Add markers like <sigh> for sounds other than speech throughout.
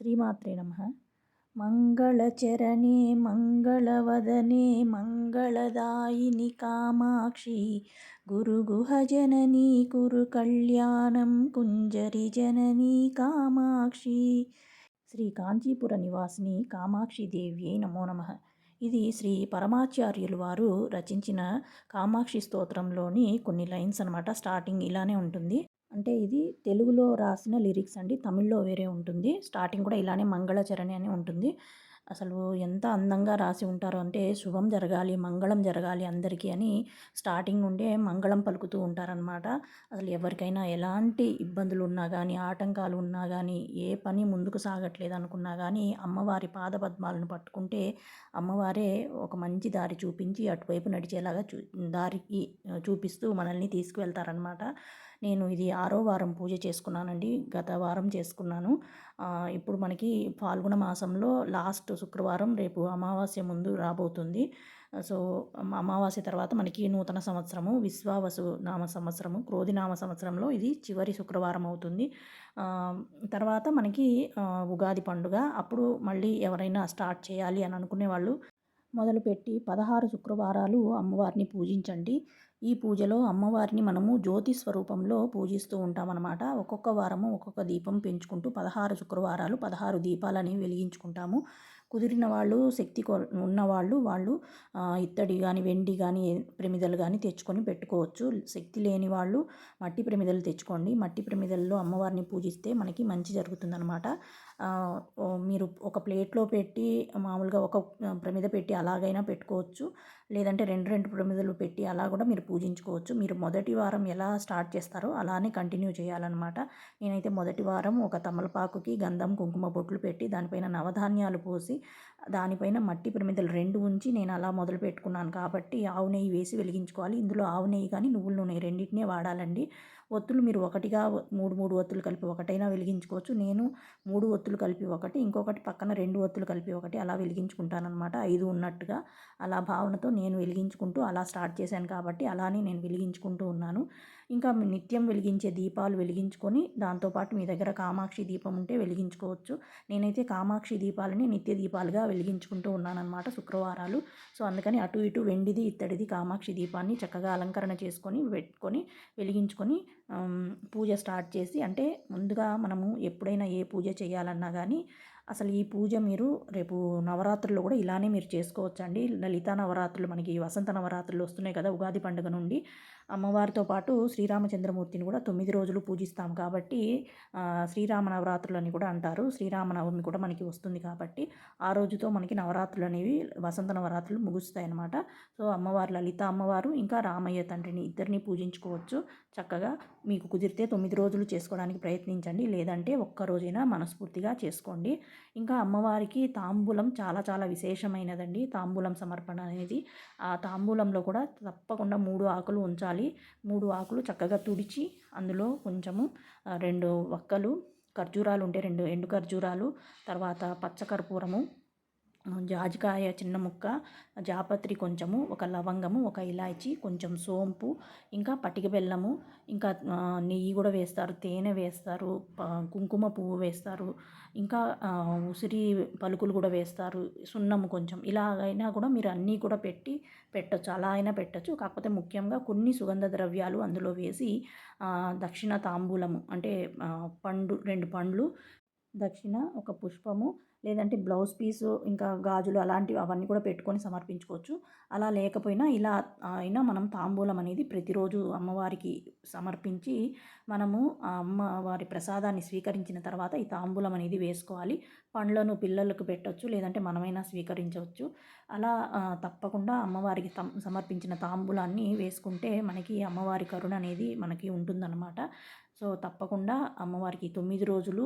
శ్రీమాత్రే నమ. మంగళచరణే మంగళవదనే మంగళదాయిని కామాక్షి. గురుగుహజననీ కురు కళ్యాణం కుంజరి జననీ కామాక్షి. శ్రీ కాంచీపుర నివాసిని కామాక్షి దేవ్యై నమో నమ. ఇది శ్రీ పరమాచార్యులు వారు రచించిన కామాక్షి స్తోత్రంలోని కొన్ని లైన్స్ అనమాట స్టార్టింగ్ ఇలానే ఉంటుంది. అంటే ఇది తెలుగులో రాసిన లిరిక్స్ అండి. తమిళ్ళో వేరే ఉంటుంది. స్టార్టింగ్ కూడా ఇలానే మంగళచరణి అని ఉంటుంది. అసలు ఎంత అందంగా రాసి ఉంటారో అంటే శుభం జరగాలి మంగళం జరగాలి అందరికీ అని స్టార్టింగ్ నుండే మంగళం పలుకుతూ ఉంటారనమాట అసలు ఎవరికైనా ఎలాంటి ఇబ్బందులు ఉన్నా కానీ ఆటంకాలు ఉన్నా కానీ ఏ పని ముందుకు సాగట్లేదు అనుకున్నా కానీ అమ్మవారి పాదపద్మాలను పట్టుకుంటే అమ్మవారే ఒక మంచి దారి చూపించి అటువైపు నడిచేలాగా చూ దారికి చూపిస్తూ మనల్ని తీసుకువెళ్తారనమాట నేను ఇది ఆరో వారం పూజ చేసుకున్నానండి. గత వారం చేసుకున్నాను. ఇప్పుడు మనకి ఫాల్గుణ మాసంలో లాస్ట్ శుక్రవారం రేపు అమావాస్య ముందు రాబోతుంది. సో అమావాస్య తర్వాత మనకి నూతన సంవత్సరము విశ్వావసు నామ సంవత్సరము క్రోధి నామ సంవత్సరంలో ఇది చివరి శుక్రవారం అవుతుంది. తర్వాత మనకి ఉగాది పండుగ. అప్పుడు మళ్ళీ ఎవరైనా స్టార్ట్ చేయాలి అని అనుకునే వాళ్ళు మొదలుపెట్టి పదహారు శుక్రవారాలు అమ్మవారిని పూజించండి. ఈ పూజలో అమ్మవారిని మనము జ్యోతి స్వరూపంలో పూజిస్తూ ఉంటామన్నమాట. ఒక్కొక్క వారము ఒక్కొక్క దీపం పెంచుకుంటూ పదహారు శుక్రవారాలు పదహారు దీపాలని వెలిగించుకుంటాము. కుదిరిన వాళ్ళు శక్తి ఉన్నవాళ్ళు వాళ్ళు ఇత్తడి కానీ వెండి కానీ ప్రమిదలు కానీ తెచ్చుకొని పెట్టుకోవచ్చు. శక్తి లేని వాళ్ళు మట్టి ప్రమిదలు తెచ్చుకోండి. మట్టి ప్రమిదల్లో అమ్మవారిని పూజిస్తే మనకి మంచి జరుగుతుందనమాట మీరు ఒక ప్లేట్లో పెట్టి మామూలుగా ఒక ప్రమిద పెట్టి అలాగైనా పెట్టుకోవచ్చు. లేదంటే రెండు రెండు ప్రమిదలు పెట్టి అలా కూడా మీరు పూజించుకోవచ్చు. మీరు మొదటి వారం ఎలా స్టార్ట్ చేస్తారో అలానే కంటిన్యూ చేయాలన్నమాట. నేనైతే మొదటి వారం ఒక తమలపాకుకి గంధం కుంకుమ బొట్లు పెట్టి దానిపైన నవధాన్యాలు పోసి దానిపైన మట్టి ప్రమిదలు రెండు ఉంచి నేను అలా మొదలు పెట్టుకున్నాను. కాబట్టి ఆవు నెయ్యి వేసి వెలిగించుకోవాలి. ఇందులో ఆవు నెయ్యి కానీ నువ్వుల నూనె రెండింటినే వాడాలండి. ఒత్తులు మీరు ఒకటిగా మూడు మూడు ఒత్తులు కలిపి ఒకటైనా వెలిగించుకోవచ్చు. నేను మూడు ఒత్తులు కలిపి ఒకటి ఇంకొకటి పక్కన రెండు ఒత్తులు కలిపి ఒకటి అలా వెలిగించుకుంటానమాట ఐదు ఉన్నట్టుగా అలా భావనతో నేను వెలిగించుకుంటూ అలా స్టార్ట్ చేశాను కాబట్టి అలానే నేను వెలిగించుకుంటూ ఉన్నాను. ఇంకా నిత్యం వెలిగించే దీపాలు వెలిగించుకొని దాంతోపాటు మీ దగ్గర కామాక్షి దీపం ఉంటే వెలిగించుకోవచ్చు. నేనైతే కామాక్షి దీపాలని నిత్య దీపాలుగా వెలిగించుకుంటూ ఉన్నానన్నమాట శుక్రవారాలు. సో అందుకని అటు ఇటు వెండిది ఇత్తడిది కామాక్షి దీపాన్ని చక్కగా అలంకరణ చేసుకొని పెట్టుకొని వెలిగించుకొని పూజ స్టార్ట్ చేసి అంటే ముందుగా మనము ఎప్పుడైనా ఏ పూజ చేయాలన్నా కానీ అసలు ఈ పూజ మీరు రేపు నవరాత్రుల్లో కూడా ఇలానే మీరు చేసుకోవచ్చండి. లలితా నవరాత్రులు మనకి వసంత నవరాత్రులు వస్తున్నాయి కదా ఉగాది పండుగ నుండి. అమ్మవారితో పాటు శ్రీరామచంద్రమూర్తిని కూడా తొమ్మిది రోజులు పూజిస్తాం కాబట్టి శ్రీరామ నవరాత్రులు అని కూడా అంటారు. శ్రీరామనవమి కూడా మనకి వస్తుంది కాబట్టి ఆ రోజుతో మనకి నవరాత్రులు అనేవి వసంత నవరాత్రులు ముగుస్తాయి అన్నమాట సో అమ్మవారు లలిత అమ్మవారు ఇంకా రామయ్య తండ్రిని ఇద్దరిని పూజించుకోవచ్చు. చక్కగా మీకు కుదిరితే తొమ్మిది రోజులు చేసుకోవడానికి ప్రయత్నించండి. లేదంటే ఒక్క రోజైనా మనస్ఫూర్తిగా చేసుకోండి. ఇంకా అమ్మవారికి తాంబూలం చాలా చాలా విశేషమైనదండి. తాంబూలం సమర్పణ అనేది ఆ తాంబూలంలో కూడా తప్పకుండా మూడు ఆకులు ఉంచాలి. మూడు ఆకులు చక్కగా తుడిచి అందులో కొంచెము రెండు వక్కలు ఖర్జూరాలు ఉంటే రెండు ఎండు ఖర్జూరాలు తర్వాత పచ్చ కర్పూరము జాజికాయ చిన్న ముక్క జాపత్రి కొంచెము ఒక లవంగము ఒక ఇలాచి కొంచెం సోంపు ఇంకా పటిక బెల్లము ఇంకా నెయ్యి కూడా వేస్తారు తేనె వేస్తారు కుంకుమ పువ్వు వేస్తారు ఇంకా ఉసిరి పలుకులు కూడా వేస్తారు సున్నము కొంచెం. ఇలాగైనా కూడా మీరు అన్నీ కూడా పెట్టి పెట్టచ్చు అలా అయినా పెట్టచ్చు. కాకపోతే ముఖ్యంగా కొన్ని సుగంధ ద్రవ్యాలు అందులో వేసి దక్షిణ తాంబూలము అంటే పండు రెండు పండ్లు దక్షిణ ఒక పుష్పము లేదంటే బ్లౌజ్ పీసు ఇంకా గాజులు అలాంటివి అవన్నీ కూడా పెట్టుకొని సమర్పించుకోవచ్చు. అలా లేకపోయినా ఇలా అయినా మనం తాంబూలం అనేది ప్రతిరోజు అమ్మవారికి సమర్పించి మనము అమ్మవారి ప్రసాదాన్ని స్వీకరించిన తర్వాత ఈ తాంబూలం అనేది వేసుకోవాలి. పండ్లను పిల్లలకు పెట్టవచ్చు లేదంటే మనమైనా స్వీకరించవచ్చు. అలా తప్పకుండా అమ్మవారికి సమర్పించిన తాంబూలాన్ని వేసుకుంటే మనకి అమ్మవారి కరుణ అనేది మనకి ఉంటుందన్నమాట. సో తప్పకుండా అమ్మవారికి తొమ్మిది రోజులు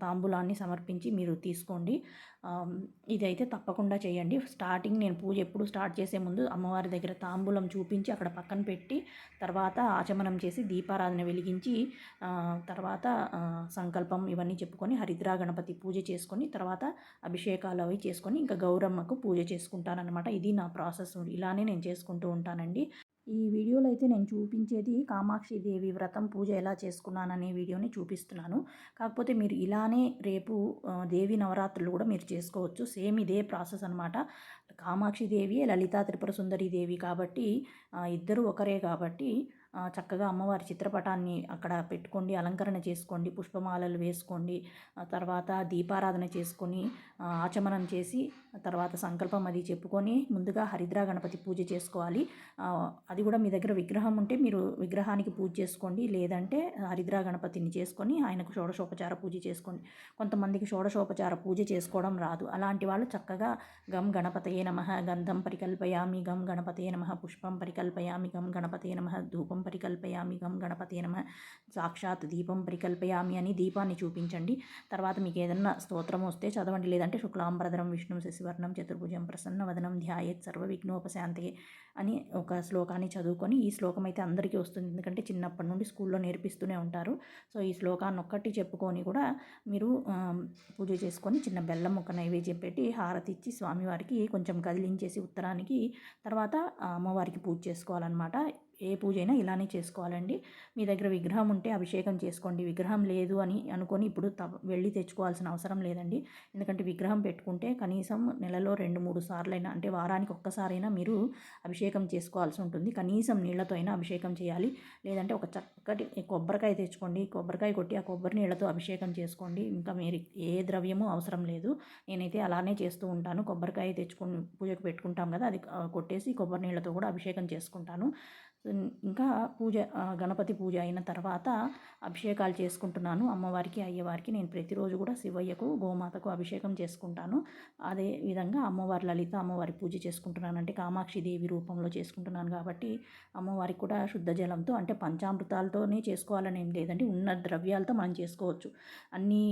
తాంబూలాన్ని సమర్పించి మీరు తీసుకోండి. ఇదైతే తప్పకుండా చేయండి. స్టార్టింగ్ నేను పూజ ఎప్పుడు స్టార్ట్ చేసే ముందు అమ్మవారి దగ్గర తాంబూలం చూపించి అక్కడ పక్కన పెట్టి తర్వాత ఆచమనం చేసి దీపారాధన వెలిగించి తర్వాత సంకల్పం ఇవన్నీ చెప్పుకొని హరిద్రా గణపతి పూజ చేసుకొని తర్వాత అభిషేకాలు అవి చేసుకొని ఇంకా గౌరమ్మకు పూజ చేసుకుంటానన్నమాట. ఇది నా ప్రాసెస్. ఇలానే నేను చేసుకుంటూ ఉంటానండి. ఈ వీడియోలో అయితే నేను చూపించేది కామాక్షి దేవి వ్రతం పూజ ఎలా చేసుకున్నాననే వీడియోని చూపిస్తున్నాను. కాకపోతే మీరు ఇలానే రేపు దేవి నవరాత్రులు కూడా మీరు చేసుకోవచ్చు. సేమ్ ఇదే ప్రాసెస్ అనమాట కామాక్షి దేవి లలితా త్రిపుర సుందరి దేవి కాబట్టి ఇద్దరు ఒకరే కాబట్టి చక్కగా అమ్మవారి చిత్రపటాన్ని అక్కడ పెట్టుకోండి అలంకరణ చేసుకోండి పుష్పమాలలు వేసుకోండి తర్వాత దీపారాధన చేసుకొని ఆచమనం చేసి తర్వాత సంకల్పం అది చెప్పుకొని ముందుగా హరిద్రా గణపతి పూజ చేసుకోవాలి. అది కూడా మీ దగ్గర విగ్రహం ఉంటే మీరు విగ్రహానికి పూజ చేసుకోండి. లేదంటే హరిద్రా గణపతిని చేసుకొని ఆయనకు షోడశోపచార పూజ చేసుకోండి. కొంతమందికి షోడశోపచార పూజ చేసుకోవడం రాదు. అలాంటి వాళ్ళు చక్కగా గం గణపతయే నమ గంధం పరికల్పయామి గం గణపతే నమ పుష్పం పరికల్పయామి గం గణపతే నమ ధూపం పరికల్పయామి గం గణపతే నమ సాక్షాత్ దీపం పరికల్పయామి అని దీపాన్ని చూపించండి. తర్వాత మీకు ఏదన్నా స్తోత్రం వస్తే చదవండి. లేదంటే శుక్లాంబరధరం విష్ణు స్వర్ణం చతుర్భుజం ప్రసన్న వదనం ధ్యాయత్ సర్వ విఘ్నోపశాంతి అని ఒక శ్లోకాన్ని చదువుకొని ఈ శ్లోకం అయితే అందరికీ వస్తుంది. ఎందుకంటే చిన్నప్పటి నుండి స్కూల్లో నేర్పిస్తూనే ఉంటారు. సో ఈ శ్లోకాన్ని ఒక్కటి చెప్పుకొని కూడా మీరు పూజ చేసుకొని చిన్న బెల్లం ఒక నైవేద్యం పెట్టి హారతి ఇచ్చి స్వామివారికి కొంచెం కదిలించేసి ఉత్తరానికి తర్వాత అమ్మవారికి పూజ చేసుకోవాలన్నమాట. ఏ పూజ అయినా ఇలానే చేసుకోవాలండి. మీ దగ్గర విగ్రహం ఉంటే అభిషేకం చేసుకోండి. విగ్రహం లేదు అని అనుకొని ఇప్పుడు త వెళ్ళి తెచ్చుకోవాల్సిన అవసరం లేదండి. ఎందుకంటే విగ్రహం పెట్టుకుంటే కనీసం నెలలో రెండు మూడు సార్లైనా అంటే వారానికి ఒక్కసారైనా మీరు అభిషేకం చేసుకోవాల్సి ఉంటుంది. కనీసం నీళ్ళతో అయినా అభిషేకం చేయాలి. లేదంటే ఒక చక్కటి కొబ్బరికాయ తెచ్చుకోండి. కొబ్బరికాయ కొట్టి ఆ కొబ్బరి నీళ్ళతో అభిషేకం చేసుకోండి. ఇంకా మీరు ఏ ద్రవ్యము అవసరం లేదు. నేనైతే అలానే చేస్తూ ఉంటాను. కొబ్బరికాయ తెచ్చుకొని పూజకు పెట్టుకుంటాం కదా అది కొట్టేసి కొబ్బరి నీళ్ళతో కూడా అభిషేకం చేసుకుంటాను. ఇంకా పూజ గణపతి పూజ అయిన తర్వాత అభిషేకాలు చేసుకుంటున్నాను. అమ్మవారికి అయ్యవారికి నేను ప్రతిరోజు కూడా శివయ్యకు గోమాతకు అభిషేకం చేసుకుంటాను. అదే విధంగా అమ్మవారి లలిత అమ్మవారి పూజ చేసుకుంటున్నాను అంటే కామాక్షి దేవి రూపంలో చేసుకుంటున్నాను కాబట్టి అమ్మవారికి కూడా శుద్ధ జలంతో అంటే పంచామృతాలతోనే చేసుకోవాలని ఏం లేదండి. ఉన్న ద్రవ్యాలతో మనం చేసుకోవచ్చు. అన్ని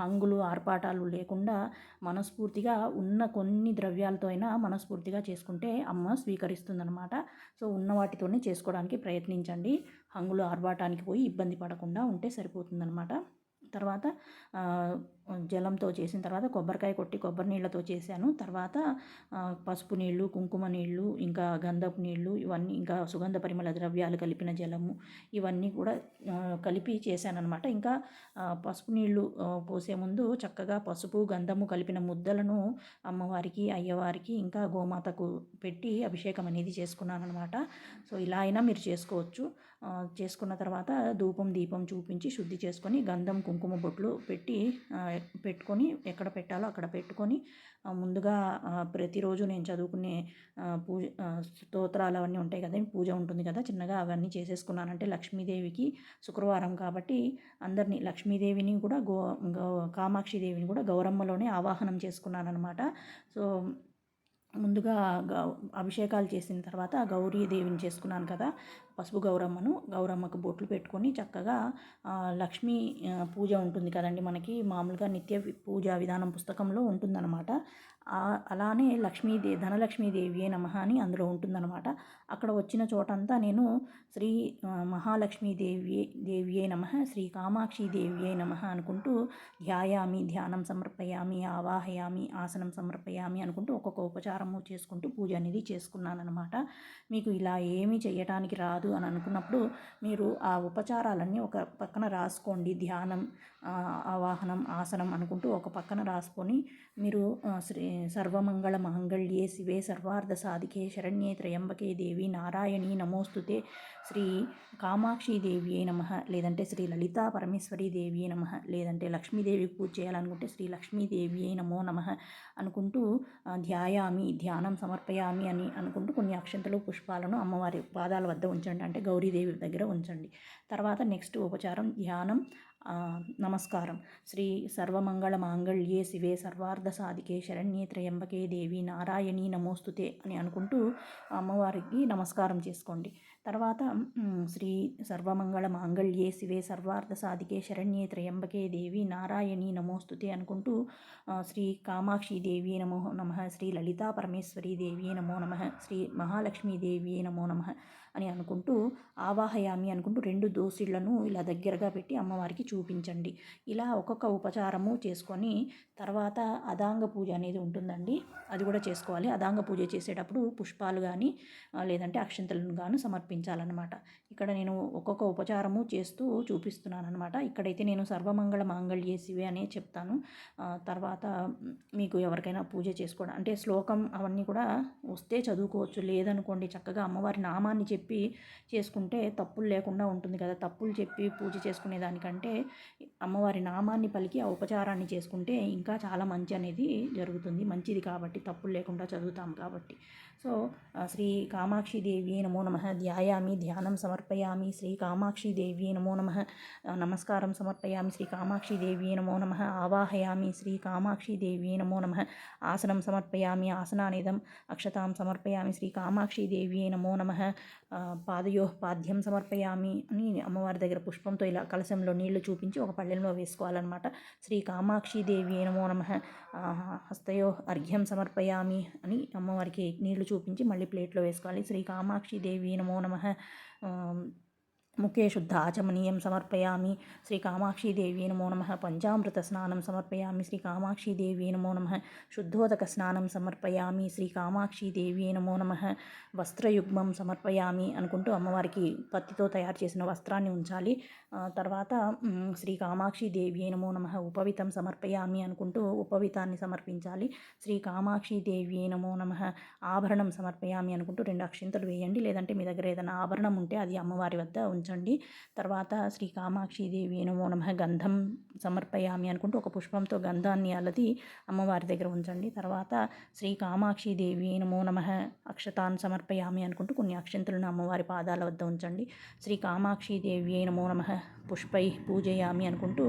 హంగులు ఆర్పాటాలు లేకుండా మనస్ఫూర్తిగా ఉన్న కొన్ని ద్రవ్యాలతో అయినా మనస్ఫూర్తిగా చేసుకుంటే అమ్మ స్వీకరిస్తుందనమాట సో ఉన్న వాటితోనే చేసుకోవడానికి ప్రయత్నించండి. హంగులు ఆర్భాటానికి పోయి ఇబ్బంది పడకుండా ఉంటే సరిపోతుందనమాట తర్వాత జలంతో చేసిన తర్వాత కొబ్బరికాయ కొట్టి కొబ్బరి నీళ్ళతో చేశాను. తర్వాత పసుపు నీళ్ళు కుంకుమ నీళ్ళు ఇంకా గంధపు నీళ్ళు ఇవన్నీ ఇంకా సుగంధ పరిమళ ద్రవ్యాలు కలిపిన జలము ఇవన్నీ కూడా కలిపి చేశానన్నమాట. ఇంకా పసుపు నీళ్ళు పోసే ముందు చక్కగా పసుపు గంధము కలిపిన ముద్దలను అమ్మవారికి అయ్యవారికి ఇంకా గోమాతకు పెట్టి అభిషేకం అనేది చేసుకున్నాను అనమాట సో ఇలా అయినా మీరు చేసుకోవచ్చు. చేసుకున్న తర్వాత ధూపం దీపం చూపించి శుద్ధి చేసుకొని గంధం కుంకుమ బొట్లు పెట్టి పెట్టుకొని ఎక్కడ పెట్టాలో అక్కడ పెట్టుకొని ముందుగా ప్రతిరోజు నేను చదువుకునే పూజ స్తోత్రాలు అవన్నీ ఉంటాయి కదా పూజ ఉంటుంది కదా చిన్నగా అవన్నీ చేసేసుకున్నానంటే లక్ష్మీదేవికి శుక్రవారం కాబట్టి అందరినీ లక్ష్మీదేవిని కూడా గో కామాక్షి దేవిని కూడా గౌరమ్మలోనే ఆవాహనం చేసుకున్నాను అనమాట సో ముందుగా అభిషేకాలు చేసిన తర్వాత గౌరీదేవిని చేసుకున్నాను కదా పసుపు గౌరమ్మను గౌరమ్మకు బొట్లు పెట్టుకొని చక్కగా లక్ష్మీ పూజ ఉంటుంది కదండి మనకి మామూలుగా నిత్య పూజ విధానం పుస్తకంలో ఉంటుందన్నమాట. అలానే లక్ష్మీదే ధనలక్ష్మీదేవియే నమ అని అందులో ఉంటుందన్నమాట. అక్కడ వచ్చిన చోటంతా నేను శ్రీ మహాలక్ష్మీదేవి దేవియే నమ శ్రీ కామాక్షి దేవియే నమ అనుకుంటూ ధ్యాయామి ధ్యానం సమర్పయామి ఆవాహయామి ఆసనం సమర్పయామి అనుకుంటూ ఒక్కొక్క ఉపచారము చేసుకుంటూ పూజ అనేది చేసుకున్నానమాట మీకు ఇలా ఏమీ చేయటానికి రాదు అని అనుకున్నప్పుడు మీరు ఆ ఉపచారాలన్నీ ఒక పక్కన రాసుకోండి. ధ్యానం ఆవాహనం ఆసనం అనుకుంటూ ఒక పక్కన రాసుకొని మీరు శ్రీ సర్వమంగళ మాంగళ్యే శివే సర్వార్థ సాధికే శరణ్యే త్రయంబకే దేవి నారాయణి నమోస్తుతే శ్రీ కామాక్షి దేవియే నమ. లేదంటే శ్రీ లలితా పరమేశ్వరి దేవియే నమ. లేదంటే లక్ష్మీదేవి పూజ చేయాలనుకుంటే శ్రీ లక్ష్మీదేవియే నమో నమ అనుకుంటూ ధ్యాయామి ధ్యానం సమర్పయామి అని అనుకుంటూ కొన్ని అక్షంతలు పుష్పాలను అమ్మవారి పాదాల వద్ద ఉంచండి. అంటే గౌరీదేవి దగ్గర ఉంచండి. తర్వాత నెక్స్ట్ ఉపచారం ధ్యానం నమస్కారం. శ్రీ సర్వమంగళ మాంగళ్యే శివే సర్వార్థ సాధికే శరణ్యే త్రయంబకే దేవి నారాయణి నమోస్తుతే అని అనుకుంటూ అమ్మవారికి నమస్కారం చేసుకోండి. తర్వాత శ్రీ సర్వమంగళ మాంగళ్యే శివే సర్వార్థ సాధికే శరణ్యే త్రయంబకే దేవి నారాయణి నమోస్తుతే అనుకుంటూ శ్రీ కామాక్షి దేవి నమో నమ శ్రీ లలితా పరమేశ్వరి దేవి నమో నమ శ్రీ మహాలక్ష్మీ దేవి నమో నమ అని అనుకుంటూ ఆవాహయామి అనుకుంటూ రెండు దోసిళ్ళను ఇలా దగ్గరగా పెట్టి అమ్మవారికి చూపించండి. ఇలా ఒక్కొక్క ఉపచారము చేసుకొని తర్వాత అదాంగ పూజ అనేది ఉంటుందండి. అది కూడా చేసుకోవాలి. అదాంగ పూజ చేసేటప్పుడు పుష్పాలు కానీ లేదంటే అక్షంతలను గాను సమర్పించాలన్నమాట. ఇక్కడ నేను ఒక్కొక్క ఉపచారము చేస్తూ చూపిస్తున్నాను అనమాట ఇక్కడైతే నేను సర్వమంగళ మాంగళ్యే శివే అనే చెప్తాను. తర్వాత మీకు ఎవరికైనా పూజ చేసుకోవడం అంటే శ్లోకం అవన్నీ కూడా వస్తే చదువుకోవచ్చు. లేదనుకోండి చక్కగా అమ్మవారి నామాన్ని చెప్పి చెప్పి చేసుకుంటే తప్పులు లేకుండా ఉంటుంది కదా. తప్పులు చెప్పి పూజ చేసుకునే దానికంటే అమ్మవారి నామాన్ని పలికి ఆ ఉపచారాన్ని చేసుకుంటే ఇంకా చాలా మంచి అనేది జరుగుతుంది. మంచిది కాబట్టి తప్పులు లేకుండా చదువుతాం కాబట్టి. సో శ్రీ కామాక్షిదేవి నమో నమ. ధ్యాయామి ధ్యానం సమర్పయామి. శ్రీ కామాక్షి నమో నమ. నమస్కారం సమర్పయామి. శ్రీ కామాక్షి నమో నమ. ఆవాహయామి. శ్రీ కామాక్షి నమో నమ. ఆసనం సమర్పయామి. ఆసనానిదం అక్షతాం సమర్పయామి. శ్రీ కామాక్షిదేవి నమో నమ. పాదయో పాద్యం సమర్పయామి అని అమ్మవారి దగ్గర పుష్పంతో ఇలా కలశంలో నీళ్ళు చూపించి ఒక పళ్ళెంలో వేసుకోవాలన్నమాట. శ్రీ కామాక్షిదేవి నమో నమ. హస్తయో అర్ఘ్యం సమర్పయామి అని అమ్మవారికి నీళ్ళు చూపించి మళ్ళీ ప్లేట్లో వేసుకోవాలి. శ్రీ కామాక్షి దేవి నమో నమ. ముఖే శుద్ధ ఆచమనీయం సమర్పయామి శ్రీ కామాక్షీదేవి నమో నమ పంచామృత స్నానం సమర్పయామి శ్రీ కామాక్షీదేవి నమో నమ శుద్ధోదక స్నానం సమర్పయామి శ్రీ కామాక్షీదేవి నమో నమ వస్త్రయుగ్మం సమర్పయామి అనుకుంటూ అమ్మవారికి పత్తితో తయారు చేసిన వస్త్రాన్ని ఉంచాలి. తర్వాత శ్రీ కామాక్షీదేవి నమో నమ ఉపవితం సమర్పయామి అనుకుంటూ ఉపవితాన్ని సమర్పించాలి. శ్రీ కామాక్షీదేవి నమో నమ ఆభరణం సమర్పయామి అనుకుంటూ రెండు అక్షింతలు వేయండి. లేదంటే మీ దగ్గర ఏదైనా ఆభరణం ఉంటే అది అమ్మవారి వద్ద ఉంచండి తర్వాత శ్రీ కామాక్షిదేవి నమో నమ గంధం సమర్పయామి అనుకుంటూ ఒక పుష్పంతో గంధాన్ని అలది అమ్మవారి దగ్గర ఉంచండి. తర్వాత శ్రీ కామాక్షిదేవి నమో నమ అక్షతాన్ సమర్పయామి అనుకుంటూ కొన్ని అక్షంతులను అమ్మవారి పాదాల వద్ద ఉంచండి. శ్రీ కామాక్షిదేవి నమో నమ పుష్పై పూజయామి అనుకుంటూ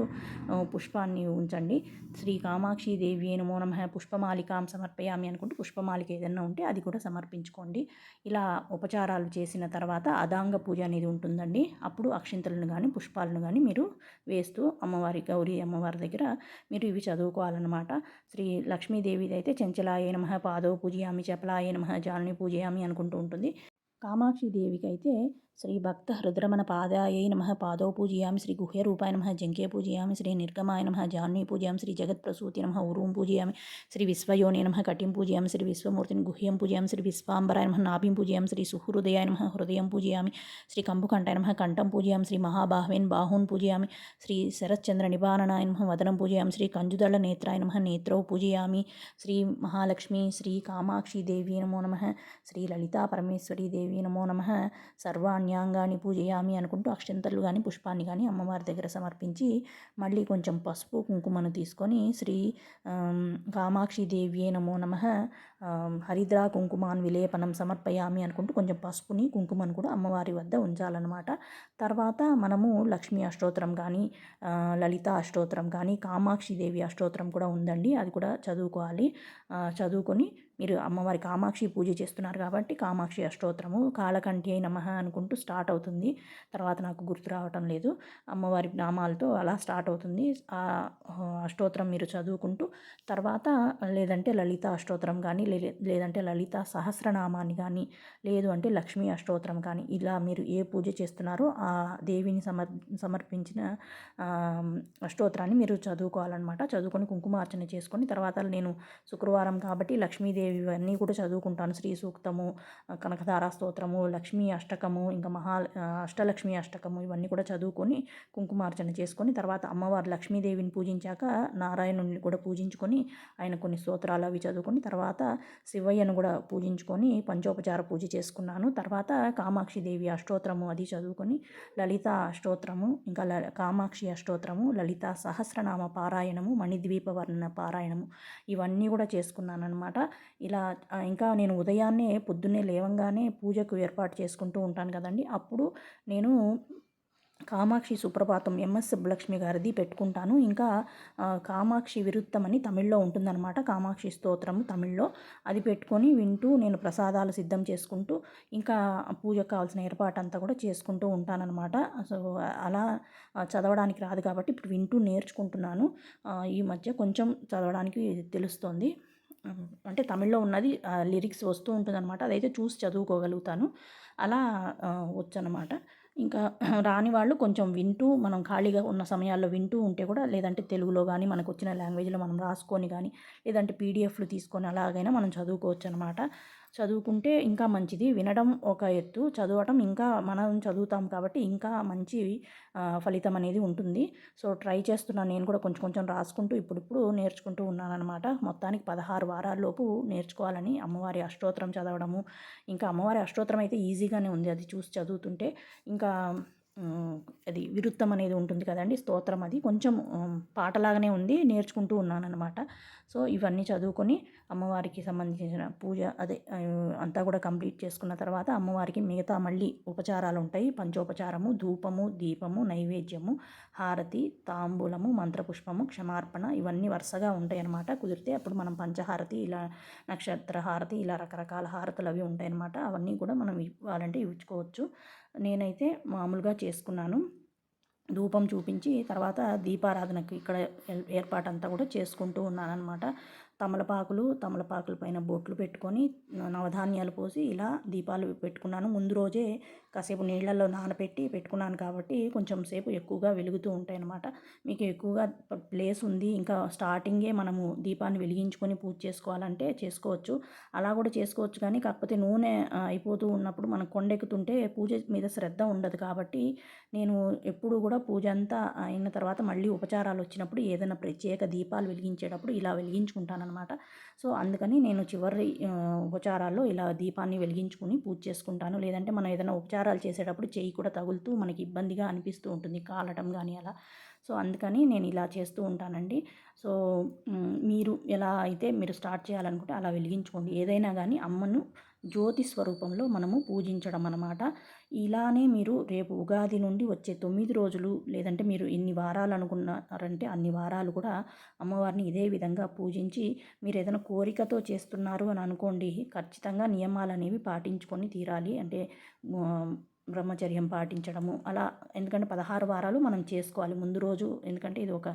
పుష్పాన్ని ఉంచండి. శ్రీ కామాక్షి దేవి నమో నమ పుష్పమాలికాం సమర్పయామి అనుకుంటూ పుష్పమాలిక ఏదైనా ఉంటే అది కూడా సమర్పించుకోండి. ఇలా ఉపచారాలు చేసిన తర్వాత అదాంగ పూజ అనేది ఉంటుందండి. అప్పుడు అక్షింతలను కానీ పుష్పాలను కానీ మీరు వేస్తూ అమ్మవారి గౌరీ అమ్మవారి దగ్గర మీరు ఇవి చదువుకోవాలన్నమాట. శ్రీ లక్ష్మీదేవిది అయితే చెంచలాయ నమ పాదో పూజయామి చపలాయ నమ జాలని పూజయామి అనుకుంటూ ఉంటుంది. కామాక్షి దేవికి అయితే శ్రీ భక్త హృద్రమణ పాదాయ నమ పాదౌ పూజయామి శ్రీ గుహ్యరూపాయ నమ జంకే పూజయామి శ్రీ నిర్గమాయ నమ జాహ్నవి పూజయామి శ్రీ జగత్ప్రసూతి నమ ఊరుం పూజయామి శ్రీ విశ్వయోని నమ కటిం పూజయామి శ్రీ విశ్వమూర్తిని గుహ్యం పూజయామి శ్రీ విశ్వాంబరాయ నమ నాభిం పూజయామి శ్రీ సుహృదయాయ నమ హృదయం పూజయామి శ్రీ కంబుకంఠాయ నమ కంఠం పూజయామి శ్రీ మహాబాహ్వేన్ బాహూన్ పూజయామి శ్రీ శరత్చంద్ర నివారణాయ నమ వదనం పూజయామి శ్రీ పూజయామి పూజయామి అనుకుంటూ అక్షంతలు కానీ పుష్పాన్ని కానీ అమ్మవారి దగ్గర సమర్పించి మళ్ళీ కొంచెం పసుపు కుంకుమను తీసుకొని శ్రీ కామాక్షి దేవ్యే నమో నమ హరిద్రా కుంకుమాన్ విలేపనం సమర్పయామి అనుకుంటూ కొంచెం పసుపుని కుంకుమను కూడా అమ్మవారి వద్ద ఉంచాలన్నమాట. తర్వాత మనము లక్ష్మీ అష్టోత్తరం కానీ లలిత అష్టోత్తరం కానీ కామాక్షి దేవి అష్టోత్తరం కూడా ఉందండి. అది కూడా చదువుకోవాలి. చదువుకొని మీరు అమ్మవారి కామాక్షి పూజ చేస్తున్నారు కాబట్టి కామాక్షి అష్టోత్తరము కాళకంఠి నమ అనుకుంటూ స్టార్ట్ అవుతుంది. తర్వాత నాకు గుర్తు రావటం లేదు. అమ్మవారి నామాలతో అలా స్టార్ట్ అవుతుంది. ఆ అష్టోత్తరం మీరు చదువుకుంటూ తర్వాత లేదంటే లలిత అష్టోత్తరం కానీ లేదంటే లలిత సహస్రనామాన్ని కానీ లేదు అంటే లక్ష్మీ అష్టోత్తరం కానీ ఇలా మీరు ఏ పూజ చేస్తున్నారో ఆ దేవిని సమర్ సమర్పించిన అష్టోత్తరాన్ని మీరు చదువుకోవాలన్నమాట. చదువుకొని కుంకుమార్చన చేసుకొని తర్వాత నేను శుక్రవారం కాబట్టి లక్ష్మీదేవి ఇవన్నీ కూడా చదువుకుంటాను. శ్రీ సూక్తము కనకధారా స్తోత్రము లక్ష్మీ అష్టకము ఇంకా మహా అష్టలక్ష్మి అష్టకము ఇవన్నీ కూడా చదువుకొని కుంకుమార్చన చేసుకొని తర్వాత అమ్మవారు లక్ష్మీదేవిని పూజించాక నారాయణుని కూడా పూజించుకొని ఆయన కొన్ని స్తోత్రాలు అవి చదువుకొని తర్వాత శివయ్యను కూడా పూజించుకొని పంచోపచార పూజ చేసుకున్నాను. తర్వాత కామాక్షి దేవి అష్టోత్రము అది చదువుకొని లలిత అష్టోత్రము ఇంకా కామాక్షి అష్టోత్రము లలిత సహస్రనామ పారాయణము మణిద్వీప వర్ణన పారాయణము ఇవన్నీ కూడా చేసుకున్నాను అనమాట ఇలా ఇంకా నేను ఉదయాన్నే పొద్దున్నే లేవంగానే పూజకు ఏర్పాటు చేసుకుంటూ ఉంటాను కదండి. అప్పుడు నేను కామాక్షి సుప్రభాతం ఎంఎస్ సుబ్బలక్ష్మి గారిది పెట్టుకుంటాను. ఇంకా కామాక్షి విరుత్తమని తమిళ్ళో ఉంటుందన్నమాట. కామాక్షి స్తోత్రం తమిళ్ళో. అది పెట్టుకొని వింటూ నేను ప్రసాదాలు సిద్ధం చేసుకుంటూ ఇంకా పూజకు కావాల్సిన ఏర్పాటు అంతా కూడా చేసుకుంటూ ఉంటానన్నమాట. సో అలా చదవడానికి రాదు కాబట్టి ఇప్పుడు వింటూ నేర్చుకుంటున్నాను. ఈ మధ్య కొంచెం చదవడానికి తెలుస్తుంది. అంటే తమిళ్ళో ఉన్నది లిరిక్స్ వస్తూ ఉంటుందన్నమాట. అదైతే చూసి చదువుకోగలుగుతాను. అలా వచ్చనమాట ఇంకా <clears throat> రాని వాళ్ళు కొంచెం వింటూ మనం ఖాళీగా ఉన్న సమయాల్లో వింటూ ఉంటే కూడా లేదంటే తెలుగులో కానీ మనకు వచ్చిన లాంగ్వేజ్లో మనం రాసుకొని కానీ లేదంటే పీడిఎఫ్లు తీసుకొని అలాగైనా మనం చదువుకోవచ్చు అనమాట చదువుకుంటే ఇంకా మంచిది. వినడం ఒక ఎత్తు. చదవటం ఇంకా మనం చదువుతాం కాబట్టి ఇంకా మంచి ఫలితం అనేది ఉంటుంది. సో ట్రై చేస్తున్నాను. నేను కూడా కొంచెం కొంచెం రాసుకుంటూ ఇప్పుడిప్పుడు నేర్చుకుంటూ ఉన్నానన్నమాట. మొత్తానికి పదహారు వారాల్లోపు నేర్చుకోవాలని అమ్మవారి అష్టోత్తరం చదవడము. ఇంకా అమ్మవారి అష్టోత్తరం అయితే ఈజీగానే ఉంది. అది చూసి చదువుతుంటే. ఇంకా అది విరుత్తం అనేది ఉంటుంది కదండి స్తోత్రం అది. కొంచెం పాటలాగానే ఉంది నేర్చుకుంటూ ఉన్నానమాట సో ఇవన్నీ చదువుకొని అమ్మవారికి సంబంధించిన పూజ అదే అంతా కూడా కంప్లీట్ చేసుకున్న తర్వాత అమ్మవారికి మిగతా మళ్ళీ ఉపచారాలు ఉంటాయి పంచోపచారము ధూపము దీపము నైవేద్యము హారతి తాంబూలము మంత్రపుష్పము క్షమార్పణ ఇవన్నీ వరుసగా ఉంటాయన్నమాట. కుదిరితే అప్పుడు మనం పంచహారతి ఇలా నక్షత్ర హారతి ఇలా రకరకాల హారతులు అవి ఉంటాయన్నమాట. అవన్నీ కూడా మనం ఇవ్వాలంటే ఇచ్చుకోవచ్చు. నేనైతే మామూలుగా చేసుకున్నాను. ధూపం చూపించి తర్వాత దీపారాధనకు ఇక్కడ ఏర్పాటంతా కూడా చేసుకుంటూ ఉన్నానన్నమాట. తమలపాకులు తమలపాకుల పైన బొట్లు పెట్టుకొని నవధాన్యాలు పోసి ఇలా దీపాలు పెట్టుకున్నాను. ముందు రోజే కాసేపు నీళ్ళల్లో నానబెట్టి పెట్టుకున్నాను కాబట్టి కొంచెం సేపు ఎక్కువగా వెలుగుతూ ఉంటాయి అన్నమాట మీకు ఎక్కువగా ప్లేస్ ఉంది. ఇంకా స్టార్టింగే మనము దీపాన్ని వెలిగించుకొని పూజ చేసుకోవాలంటే చేసుకోవచ్చు. అలా కూడా చేసుకోవచ్చు కానీ కాకపోతే నూనె అయిపోతూ ఉన్నప్పుడు మనం కొండెక్కుతుంటే పూజ మీద శ్రద్ధ ఉండదు కాబట్టి నేను ఎప్పుడు కూడా పూజ అంతా అయిన తర్వాత మళ్ళీ ఉపచారాలు వచ్చినప్పుడు ఏదైనా ప్రత్యేక దీపాలు వెలిగించేటప్పుడు ఇలా వెలిగించుకుంటానమాట సో అందుకని నేను చివరి ఉపచారాల్లో ఇలా దీపాన్ని వెలిగించుకుని పూజ చేసుకుంటాను. లేదంటే మనం ఏదైనా ఉపచారం ఉపచారాలు చేసేటప్పుడు చేయి కూడా తగులుతూ మనకి ఇబ్బందిగా అనిపిస్తూ ఉంటుంది. కాలటం కానీ అలా. సో అందుకని నేను ఇలా చేస్తూ ఉంటానండి. సో మీరు ఎలా అయితే మీరు స్టార్ట్ చేయాలనుకుంటే అలా వెలిగించుకోండి. ఏదైనా కానీ అమ్మను జ్యోతి స్వరూపంలో మనము పూజించడం అనమాట ఇలానే మీరు రేపు ఉగాది నుండి వచ్చే తొమ్మిది రోజులు లేదంటే మీరు ఎన్ని వారాలు అనుకున్నారంటే అన్ని వారాలు కూడా అమ్మవారిని ఇదే విధంగా పూజించి మీరు ఏదైనా కోరికతో చేస్తున్నారు అని అనుకోండి ఖచ్చితంగా నియమాలు అనేవి పాటించుకొని తీరాలి. అంటే బ్రహ్మచర్యం పాటించడము అలా. ఎందుకంటే పదహారు వారాలు మనం చేసుకోవాలి ముందు రోజు. ఎందుకంటే ఇది ఒక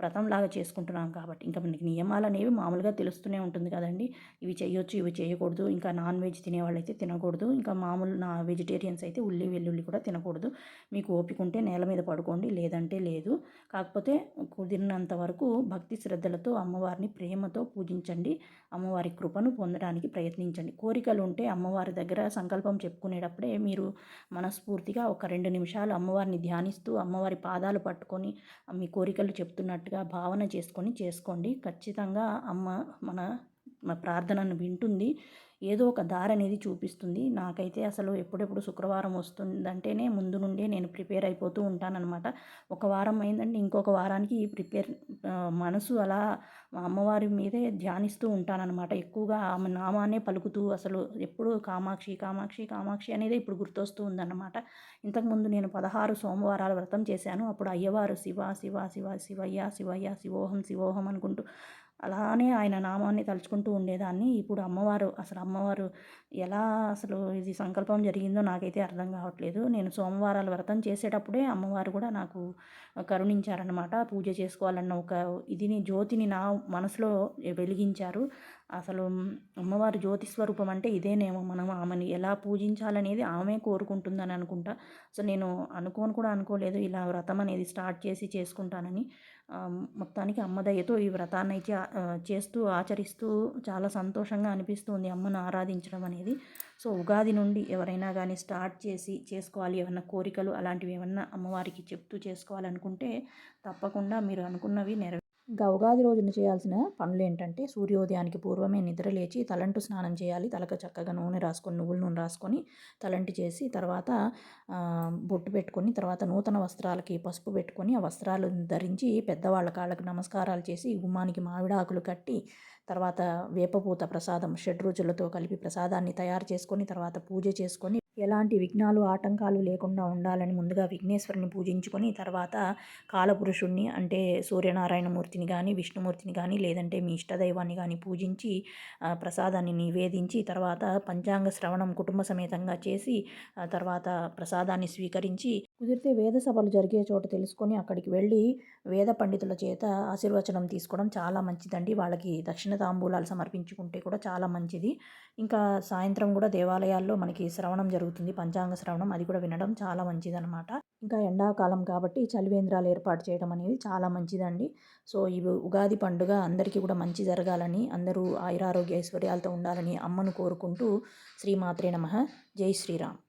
వ్రతంలాగా చేసుకుంటున్నాం కాబట్టి. ఇంకా మనకి నియమాలు అనేవి మామూలుగా తెలుస్తూనే ఉంటుంది కదండి. ఇవి చేయొచ్చు ఇవి చేయకూడదు. ఇంకా నాన్ వెజ్ తినేవాళ్ళైతే తినకూడదు. ఇంకా మామూలు నా వెజిటేరియన్స్ అయితే ఉల్లి వెల్లుల్లి కూడా తినకూడదు. మీకు ఓపిక ఉంటే నేల మీద పడుకోండి లేదంటే లేదు. కాకపోతే కుదిరినంత వరకు భక్తి శ్రద్ధలతో అమ్మవారిని ప్రేమతో పూజించండి. అమ్మవారి కృపను పొందడానికి ప్రయత్నించండి. కోరికలు ఉంటే అమ్మవారి దగ్గర సంకల్పం చెప్పుకునేటప్పుడే మీరు మనస్ఫూర్తిగా ఒక రెండు నిమిషాలు అమ్మవారిని ధ్యానిస్తూ అమ్మవారి పాదాలు పట్టుకొని మీ కోరికలు చెప్తున్నట్టు అన్నట్టుగా భావన చేసుకొని చేసుకోండి. ఖచ్చితంగా అమ్మ మన ప్రార్థనను వింటుంది. ఏదో ఒక దారి అనేది చూపిస్తుంది. నాకైతే అసలు ఎప్పుడెప్పుడు శుక్రవారం వస్తుందంటేనే ముందు నుండే నేను ప్రిపేర్ అయిపోతూ ఉంటానన్నమాట. ఒక వారం అయిందంటే ఇంకొక వారానికి ప్రిపేర్ మనసు అలా అమ్మవారి మీదే ధ్యానిస్తూ ఉంటానన్నమాట. ఎక్కువగా ఆమె నామానే పలుకుతూ అసలు ఎప్పుడు కామాక్షి కామాక్షి కామాక్షి అనేది ఇప్పుడు గుర్తొస్తూ ఉందన్నమాట. ఇంతకుముందు నేను పదహారు సోమవారాల వ్రతం చేశాను. అప్పుడు అయ్యవారు శివ శివ శివ శివయ్య శివయ్య శివోహం శివోహం అనుకుంటూ అలానే ఆయన నామాన్ని తలుచుకుంటూ ఉండేదాన్ని. ఇప్పుడు అమ్మవారు అసలు అమ్మవారు ఎలా అసలు ఇది సంకల్పం జరిగిందో నాకైతే అర్థం కావట్లేదు. నేను సోమవారాలు వ్రతం చేసేటప్పుడే అమ్మవారు కూడా నాకు కరుణించారనమాట పూజ చేసుకోవాలన్న ఒక ఇదిని జ్యోతిని నా మనసులో వెలిగించారు. అసలు అమ్మవారి జ్యోతి స్వరూపం అంటే ఇదేనేమో మనం ఆమెని ఎలా పూజించాలనేది ఆమె కోరుకుంటుందని అనుకుంటా. సో నేను అనుకోని కూడా అనుకోలేదు ఇలా వ్రతం అనేది స్టార్ట్ చేసి చేసుకుంటానని. మొత్తానికి అమ్మ దయతో ఈ వ్రతాన్ని అయితే చేస్తూ ఆచరిస్తూ చాలా సంతోషంగా అనిపిస్తుంది అమ్మను ఆరాధించడం అనేది. సో ఉగాది నుండి ఎవరైనా కానీ స్టార్ట్ చేసి చేసుకోవాలి ఏమన్నా కోరికలు అలాంటివి ఏమన్నా అమ్మవారికి చెప్తూ చేసుకోవాలనుకుంటే తప్పకుండా మీరు అనుకున్నవి నెరవే ఇంకా ఉగాది రోజున చేయాల్సిన పనులు ఏంటంటే సూర్యోదయానికి పూర్వమే నిద్ర లేచి తలంటు స్నానం చేయాలి. తలకు చక్కగా నూనె రాసుకొని నువ్వుల నూనె రాసుకొని తలంటి చేసి తర్వాత బొట్టు పెట్టుకొని తర్వాత నూతన వస్త్రాలకి పసుపు పెట్టుకొని ఆ వస్త్రాలు ధరించి పెద్దవాళ్ళ కాళ్ళకి నమస్కారాలు చేసి గుమ్మానికి మామిడాకులు కట్టి తర్వాత వేపపూత ప్రసాదం షడ్రుచులతో కలిపి ప్రసాదాన్ని తయారు చేసుకొని తర్వాత పూజ చేసుకొని ఎలాంటి విఘ్నాలు ఆటంకాలు లేకుండా ఉండాలని ముందుగా విఘ్నేశ్వరుని పూజించుకొని తర్వాత కాలపురుషుణ్ణి అంటే సూర్యనారాయణమూర్తిని కానీ విష్ణుమూర్తిని కానీ లేదంటే మీ ఇష్టదైవాన్ని కానీ పూజించి ప్రసాదాన్ని నివేదించి తర్వాత పంచాంగ శ్రవణం కుటుంబ సమేతంగా చేసి తర్వాత ప్రసాదాన్ని స్వీకరించి కుదిరితే వేద సభలు జరిగే చోట తెలుసుకొని అక్కడికి వెళ్ళి వేద పండితుల చేత ఆశీర్వచనం తీసుకోవడం చాలా మంచిదండి. వాళ్ళకి దక్షిణ తాంబూలాలు సమర్పించుకుంటే కూడా చాలా మంచిది. ఇంకా సాయంత్రం కూడా దేవాలయాల్లో మనకి శ్రవణం జరుగుతుంది. జరుగుతుంది. పంచాంగ శ్రవణం అది కూడా వినడం చాలా మంచిదనమాట ఇంకా ఎండాకాలం కాబట్టి చలివేంద్రాలు ఏర్పాటు చేయడం అనేది చాలా మంచిదండి. సో ఇవి ఉగాది పండుగ అందరికీ కూడా మంచి జరగాలని అందరూ ఆయురారోగ్య ఐశ్వర్యాలతో ఉండాలని అమ్మను కోరుకుంటూ శ్రీమాత్రే నమ. జై శ్రీరామ్.